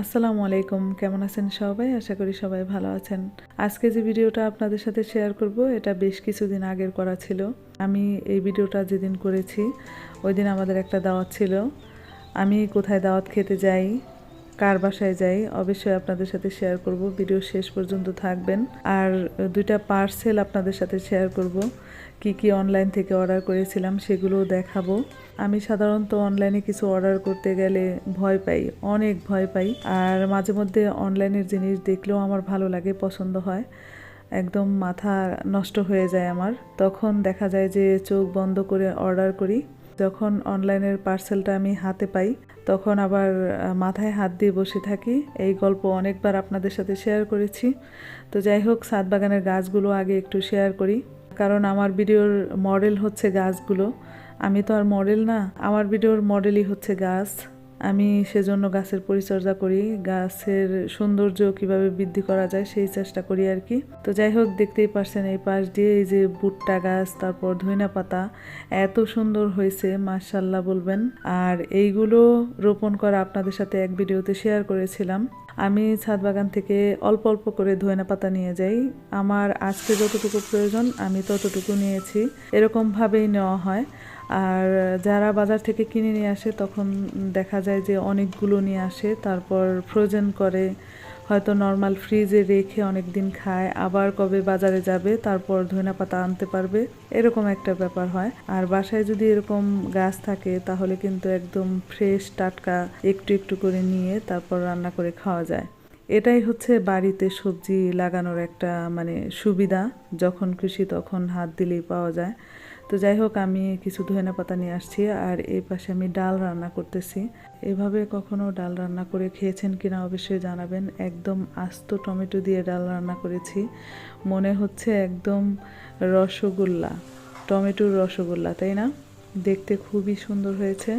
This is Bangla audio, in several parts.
আসসালামু আলাইকুম, কেমন আছেন সবাই? আশা করি সবাই ভালো আছেন। আজকে যে ভিডিওটা আপনাদের সাথে শেয়ার করব, এটা বেশ কিছুদিন আগের করা ছিল। আমি এই ভিডিওটা যেদিন করেছি, ওই দিন আমাদের একটা দাওয়াত ছিল। আমি কোথায় দাওয়াত খেতে যাই কার বাসায় যাই, অবশ্যই আপনাদের সাথে শেয়ার করব। ভিডিও শেষ পর্যন্ত থাকবেন। আর দুইটা পার্সেল আপনাদের সাথে শেয়ার করব। কি কি অনলাইন থেকে অর্ডার করেছিলাম সেগুলোও দেখাবো। আমি সাধারণত অনলাইনে কিছু অর্ডার করতে গেলে ভয় পাই, অনেক ভয় পাই। আর মাঝে মধ্যে অনলাইনের জিনিস দেখলেও আমার ভালো লাগে, পছন্দ হয়। একদম মাথা নষ্ট হয়ে যায় আমার। তখন দেখা যায় যে চোখ বন্ধ করে অর্ডার করি। যখন অনলাইনের পার্সেলটা আমি হাতে পাই, তখন আবার মাথায় হাত দিয়ে বসে থাকি। এই গল্প অনেকবার আপনাদের সাথে শেয়ার করেছি। তো যাই হোক সাত বাগানের গাছগুলো আগে একটু শেয়ার করি। কারণ আমার ভিডিওর মডেল হচ্ছে গাছগুলো। আমি তো আর মডেল না, আমার ভিডিওর মডেলই হচ্ছে গাছ। আমি সেজন্য গাছের পরিচর্যা করি, গাছের সৌন্দর্য কীভাবে বৃদ্ধি করা যায় সেই চেষ্টা করি আর কি। তো যাই হোক, দেখতেই পারছেন এই পাশ দিয়ে এই যে ভুট্টা গাছ, তারপর ধইনা পাতা, এত সুন্দর হয়েছে মার্শাল্লাহ বলবেন। আর এইগুলো রোপণ করা আপনাদের সাথে এক ভিডিওতে শেয়ার করেছিলাম। আমি ছাদ বাগান থেকে অল্প অল্প করে ধোয়না পাতা নিয়ে যাই। আমার আজকে যতটুকু প্রয়োজন, আমি ততটুকু নিয়েছি। এরকমভাবেই নেওয়া হয়। আর যারা বাজার থেকে কিনে নিয়ে আসে, তখন দেখা যায় যে অনেকগুলো নিয়ে আসে, তারপর ফ্রোজেন করে। হয়তো নর্মাল ফ্রিজে রেখে অনেক দিন খায়, আবার কবে বাজারে যাবে, তারপর ধইনা পাতা আনতে পারবে, এরকম একটা ব্যাপার হয়। আর বাসায় যদি এরকম গাছ থাকে, তাহলে কিন্তু একদম ফ্রেশ টাটকা একটু একটু করে নিয়ে তারপর রান্না করে খাওয়া যায়। এটাই হচ্ছে বাড়িতে সবজি লাগানোর একটা মানে সুবিধা, যখন খুশি তখন হাত দিলেই পাওয়া যায়। তো যাই হোক, আমি কিছু ধনে পাতা নিয়ে আসছি আর এই পাশে আমি ডাল রান্না করতেছি। এভাবে কখনো ডাল রান্না করে খেয়েছেন কিনা অবশ্যই জানাবেন। একদম আস্ত টমেটো দিয়ে ডাল রান্না করেছি। মনে হচ্ছে একদম রসগোল্লা, টমেটোর রসগোল্লা, তাই না? দেখতে খুবই সুন্দর হয়েছে।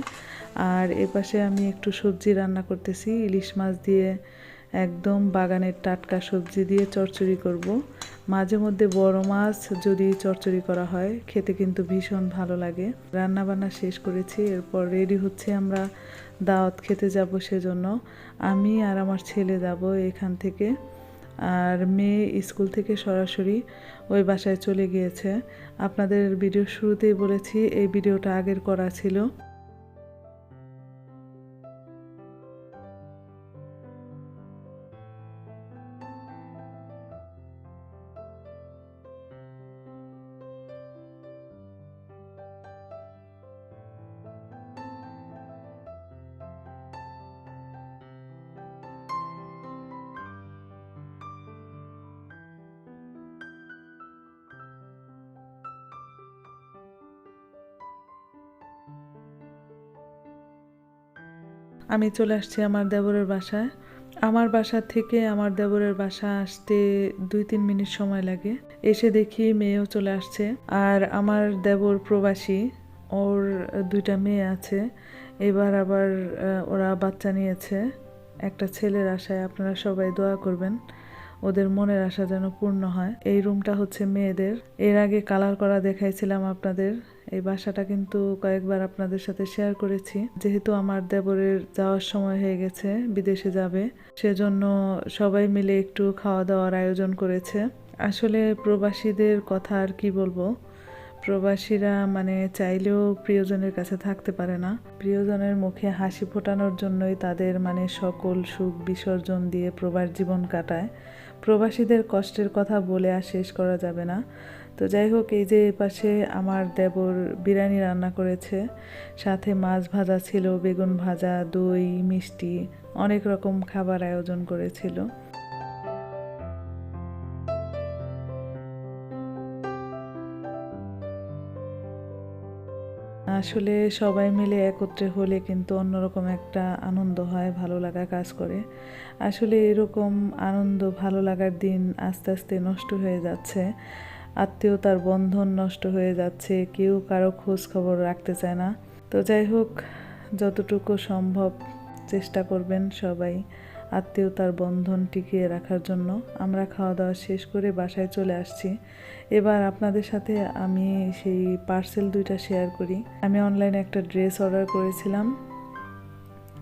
আর এপাশে আমি একটু সবজি রান্না করতেছি, ইলিশ মাছ দিয়ে একদম বাগানের টাটকা সবজি দিয়ে চচ্চড়ি করব। মাঝে মধ্যে বড় মাছ যদি চচ্চড়ি করা হয়, খেতে কিন্তু ভীষণ ভালো লাগে। রান্না বান্না শেষ করেছি, এরপর রেডি হচ্ছে আমরা। দাওয়াত খেতে যাব সেজন্য। আমি আর আমার ছেলে যাব এখান থেকে। আর মেয়ে স্কুল থেকে সরাসরি ওই বাসায় চলে গিয়েছে। আপনাদের ভিডিও শুরুতেই বলেছি, এই ভিডিওটা আগের করা ছিল। আমি চলে আসছি আমার দেবরের বাসায়। আমার বাসা থেকে আমার দেবরের বাসা আসতে দুই তিন মিনিট সময় লাগে। এসে দেখি মেয়েও চলে আসছে আর আমার দেবর প্রবাসী, ওর দুইটা মেয়ে আছে। এবার আবার ওরা বাচ্চা নিয়েছে। একটা ছেলের আশায় আপনারা সবাই দোয়া করবেন। ওদের মনের আশা যেন পূর্ণ হয়। এই রুমটা হচ্ছে মেয়েদের। এর আগে কালার করা দেখাইছিলাম আপনাদের। এই বাসাটা কিন্তু কয়েকবার আপনাদের সাথে শেয়ার করেছি। যেহেতু আমার দেবরের যাওয়ার সময় হয়ে গেছে, বিদেশে যাবে, সেজন্য সবাই মিলে একটু খাওয়া দাওয়ার আয়োজন করেছে। আসলে প্রবাসীদের কথা আর কি বলব? প্রবাসীরা মানে চাইলেও প্রিয়জনের কাছে থাকতে পারে না। প্রিয়জনের মুখে হাসি ফোটানোর জন্যই তাদের মানে সকল সুখ বিসর্জন দিয়ে প্রবাস জীবন কাটায়। প্রবাসীদের কষ্টের কথা বলে আর শেষ করা যাবে না। তো যাই হোক, এই যে পাশে আমার দেবর বিরিয়ানি রান্না করেছে, সাথে মাছ ভাজা ছিল, বেগুন ভাজা, দই, মিষ্টি, অনেক রকম খাবার আয়োজন করেছিল। আসলে সবাই মিলে একত্রে হলে কিন্তু অন্যরকম একটা আনন্দ হয়, ভালো লাগা কাজ করে। আসলে এরকম আনন্দ, ভালো লাগার দিন আস্তে আস্তে নষ্ট হয়ে যাচ্ছে। আত্মীয়তার বন্ধন নষ্ট হয়ে যাচ্ছে, কেউ কারও খোঁজ খবর রাখতে চায় না। তো যাই হোক, যতটুকু সম্ভব চেষ্টা করবেন সবাই। আত্মীয়তার বন্ধন টিকিয়ে রাখার জন্য আমরা খাওয়া দাওয়া শেষ করে বাসায় চলে আসছি। এবার আপনাদের সাথে আমি সেই পার্সেল দুইটা শেয়ার করি। আমি অনলাইনে একটা ড্রেস অর্ডার করেছিলাম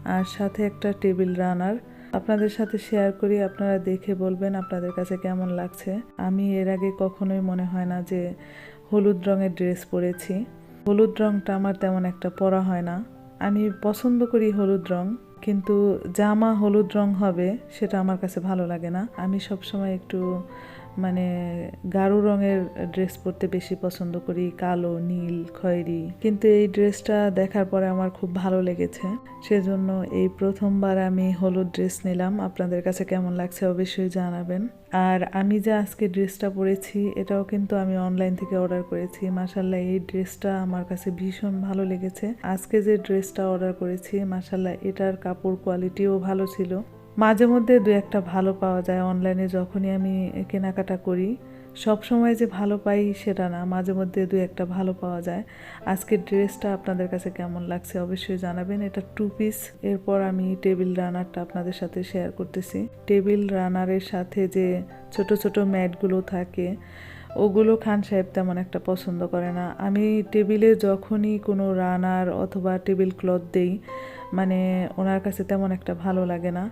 আর সাথে একটা টেবিল রানার। আপনাদের সাথে শেয়ার করি, আপনারা দেখে বলবেন আপনাদের কাছে কেমন লাগছে। আমি এর আগে কখনোই মনে হয় না যে হলুদ রঙের ড্রেস পরেছি। হলুদ রঙটা আমার তেমন একটা পরা হয় না। আমি পছন্দ করি হলুদ রং। কিন্তু জামা হলুদ রং হবে সেটা আমার কাছে ভালো লাগে না। আমি সবসময় একটু মানে গাঢ় রঙের ড্রেস পরতে বেশি পছন্দ করি, কালো, নীল, খয়েরি। কিন্তু এই ড্রেসটা দেখার পরে আমার খুব ভালো লেগেছে। সেজন্য এই প্রথমবার আমি হলুদ ড্রেস নিলাম। আপনাদের কাছে কেমন লাগছে অবশ্যই জানাবেন। আর আমি যে আজকে ড্রেসটা পরেছি, এটাও কিন্তু আমি অনলাইন থেকে অর্ডার করেছি। মাসাল্লাহ এই ড্রেসটা আমার কাছে ভীষণ ভালো লেগেছে। আজকে যে ড্রেসটা অর্ডার করেছি মাসাল্লাহ এটার কাপড় কোয়ালিটিও ভালো ছিল। মাঝে মধ্যে দু একটা ভালো পাওয়া যায় অনলাইনে যখনই আমি কেনাকাটা করি। সব সময় যে ভালো পাই সেটা না, মাঝে মধ্যে দু একটা ভালো পাওয়া যায়। আজকের ড্রেসটা আপনাদের কাছে কেমন লাগছে অবশ্যই জানাবেন। এটা টু পিস এরপর আমি টেবিল রানারটা আপনাদের সাথে শেয়ার করতেছি। টেবিল রানারের সাথে যে ছোট ছোট ম্যাটগুলো থাকে, ওগুলো খান সাহেব তেমন একটা পছন্দ করে না। আমি টেবিলে যখনই কোনো রানার অথবা টেবিল ক্লথ দেই মানে ওনার কাছে তেমন একটা ভালো লাগে না।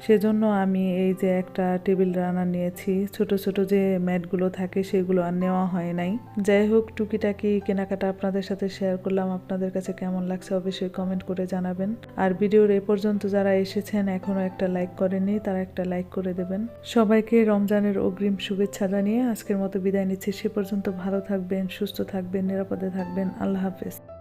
সেজন্য আমি এই যে একটা টেবিল রানার নিয়েছি। ছোট ছোট যে ম্যাটগুলো থাকে সেগুলো আর নেওয়া হয় নাই। যাই হোক, টুকিটাকি কেনাকাটা আপনাদের সাথে শেয়ার করলাম। আপনাদের কাছে কেমন লাগছে অবশ্যই কমেন্ট করে জানাবেন। আর ভিডিওর এ পর্যন্ত যারা এসেছেন এখনও একটা লাইক করেননি, তারা একটা লাইক করে দেবেন। সবাইকে রমজানের অগ্রিম শুভেচ্ছা জানিয়ে আজকের মতো বিদায় নিচ্ছি। সে পর্যন্ত ভালো থাকবেন, সুস্থ থাকবেন, নিরাপদে থাকবেন। আল্লাহ হাফেজ।